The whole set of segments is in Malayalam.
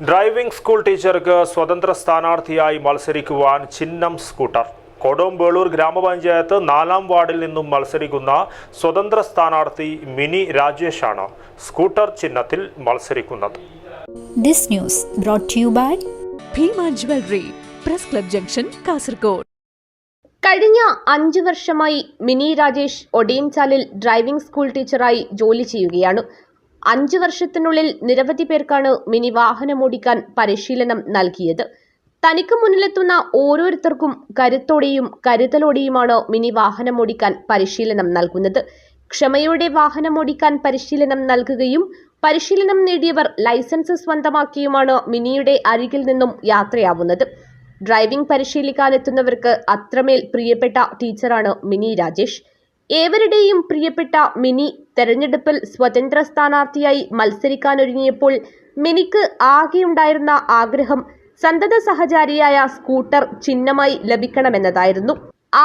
ഡ്രൈവിംഗ് സ്കൂൾ ടീച്ചർക്ക് സ്വതന്ത്ര സ്ഥാനാർത്ഥിയായി മത്സരിക്കുവാൻ ചിഹ്നം സ്കൂട്ടർ. കൊടുമ്പേളൂർ ഗ്രാമപഞ്ചായത്ത് നാലാം വാർഡിൽ നിന്നും മത്സരിക്കുന്ന സ്വതന്ത്ര സ്ഥാനാർത്ഥി മിനി രാജേഷാണ് സ്കൂട്ടർ ചിഹ്നത്തിൽ മത്സരിക്കുന്നത്. This news brought to you by Bhima jewellery press club junction Kasaragod. കഴിഞ്ഞ അഞ്ചു വർഷമായി മിനി രാജേഷ് ഒടിയൻചാലിൽ ഡ്രൈവിംഗ് സ്കൂൾ ടീച്ചറായി ജോലി ചെയ്യുകയാണ്. അഞ്ച് വർഷത്തിനുള്ളിൽ നിരവധി പേർക്കാണ് മിനി വാഹനമോടിക്കാൻ പരിശീലനം നൽകിയത്. തനിക്ക് മുന്നിലെത്തുന്ന ഓരോരുത്തർക്കും കരുത്തോടെയും കരുതലോടെയുമാണ് മിനി വാഹനമോടിക്കാൻ പരിശീലനം നൽകുന്നത്. ക്ഷമയോടെ വാഹനമോടിക്കാൻ പരിശീലനം നൽകുകയും പരിശീലനം നേടിയവർ ലൈസൻസ് സ്വന്തമാക്കിയുമാണ് മിനിയുടെ അരികിൽ നിന്നും യാത്രയാവുന്നത്. ഡ്രൈവിംഗ് പരിശീലിക്കാനെത്തുന്നവർക്ക് അത്രമേൽ പ്രിയപ്പെട്ട ടീച്ചറാണ് മിനി രാജേഷ്. ഏവരുടെയും പ്രിയപ്പെട്ട മിനി തെരഞ്ഞെടുപ്പിൽ സ്വതന്ത്ര സ്ഥാനാർത്ഥിയായി മത്സരിക്കാനൊരുങ്ങിയപ്പോൾ മിനിക്ക് ആകെയുണ്ടായിരുന്ന ആഗ്രഹം സന്തത സഹചാരിയായ സ്കൂട്ടർ ചിഹ്നമായി ലഭിക്കണമെന്നതായിരുന്നു.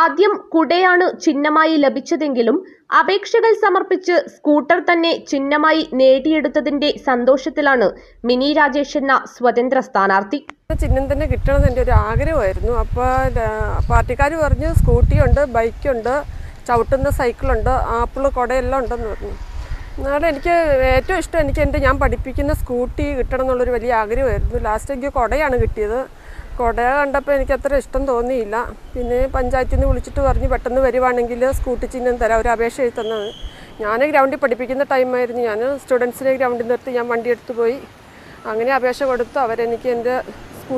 ആദ്യം കുടയാണ് ചിഹ്നമായി ലഭിച്ചതെങ്കിലും അപേക്ഷകൾ സമർപ്പിച്ച് സ്കൂട്ടർ തന്നെ ചിഹ്നമായി നേടിയെടുത്തതിന്റെ സന്തോഷത്തിലാണ് മിനി രാജേഷ് എന്ന സ്വതന്ത്ര സ്ഥാനാർത്ഥി. ചിഹ്നം തന്നെ കിട്ടണമെന്ന് എന്റെ ഒരു ആഗ്രഹമായിരുന്നു. അപ്പോൾ പാർട്ടിക്കാർ പറഞ്ഞു സ്കൂട്ടിയുണ്ട് ബൈക്കുണ്ട് ചവിട്ടുന്ന സൈക്കിളുണ്ട് ആപ്പിൾ കുടയെല്ലാം ഉണ്ടെന്ന് പറഞ്ഞു. എന്നാലും എനിക്ക് ഏറ്റവും ഇഷ്ടം എനിക്ക് എന്റെ ഞാൻ പഠിപ്പിക്കുന്ന സ്കൂട്ടി കിട്ടണം എന്നുള്ളൊരു വലിയ ആഗ്രഹമായിരുന്നു. ലാസ്റ്റ് എനിക്ക് കുടയാണ് കിട്ടിയത്. കുട കണ്ടപ്പോൾ എനിക്ക് അത്ര ഇഷ്ടം തോന്നിയില്ല. പിന്നെ പഞ്ചായത്തിൽ നിന്ന് വിളിച്ചിട്ട് പറഞ്ഞ് പെട്ടെന്ന് വരുവാണെങ്കിൽ സ്കൂട്ടി ചിഹ്നം തരാം ഒരു അപേക്ഷ എഴുതി തന്നത്. ഞാൻ ഗ്രൗണ്ടിൽ പഠിപ്പിക്കുന്ന ടൈമായിരുന്നു ഞാൻ സ്റ്റുഡൻസിനെ ഗ്രൗണ്ടിൽ നിർത്തി ഞാൻ വണ്ടി എടുത്തു പോയി. അങ്ങനെ അപേക്ഷ കൊടുത്ത്. അവരെനിക്ക് എന്റെ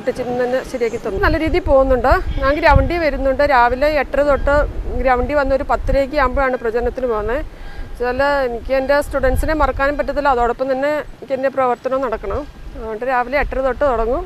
ചിഹ്നം തന്നെ ശരിയാക്കി തന്നു. നല്ല രീതിയിൽ പോകുന്നുണ്ട്. ഞാൻ ഗ്രൗണ്ടിൽ വരുന്നുണ്ട്. രാവിലെ എട്ടര തൊട്ട് ഗ്രൗണ്ടിൽ വന്ന ഒരു പത്തരയ്ക്ക് ആകുമ്പോഴാണ് പ്രചരണത്തിന് പോകുന്നത്. ചില എനിക്ക് എന്റെ സ്റ്റുഡൻസിനെ മറക്കാനും പറ്റത്തില്ല. അതോടൊപ്പം തന്നെ എനിക്ക് എന്റെ പ്രവർത്തനം നടക്കണം. അതുകൊണ്ട് രാവിലെ എട്ടര തൊട്ട് തുടങ്ങും.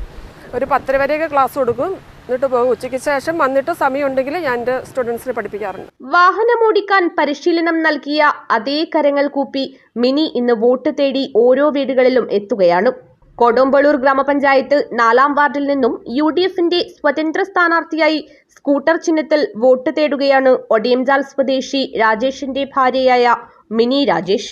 ഒരു പത്തര വരെയൊക്കെ ക്ലാസ് കൊടുക്കും. എന്നിട്ട് പോകും. ഉച്ചയ്ക്ക് ശേഷം വന്നിട്ട് സമയമുണ്ടെങ്കിൽ ഞാൻ എന്റെ സ്റ്റുഡൻസിനെ പഠിപ്പിക്കാറുണ്ട്. വാഹനമോടിക്കാൻ പരിശീലനം നൽകിയ അതേ കരങ്ങൾ കൂപ്പി മിനി ഇന്ന് വോട്ട് തേടി ഓരോ വീടുകളിലും എത്തുകയാണ്. കൊടുമ്പളൂർ ഗ്രാമപഞ്ചായത്ത് നാലാം വാർഡിൽ നിന്നും യു ഡി എഫിന്റെ സ്വതന്ത്ര സ്ഥാനാർത്ഥിയായി സ്കൂട്ടർ ചിഹ്നത്തിൽ വോട്ട് തേടുകയാണ് ഒടിയംചാൽ സ്വദേശി രാജേഷിന്റെ ഭാര്യയായ മിനി രാജേഷ്.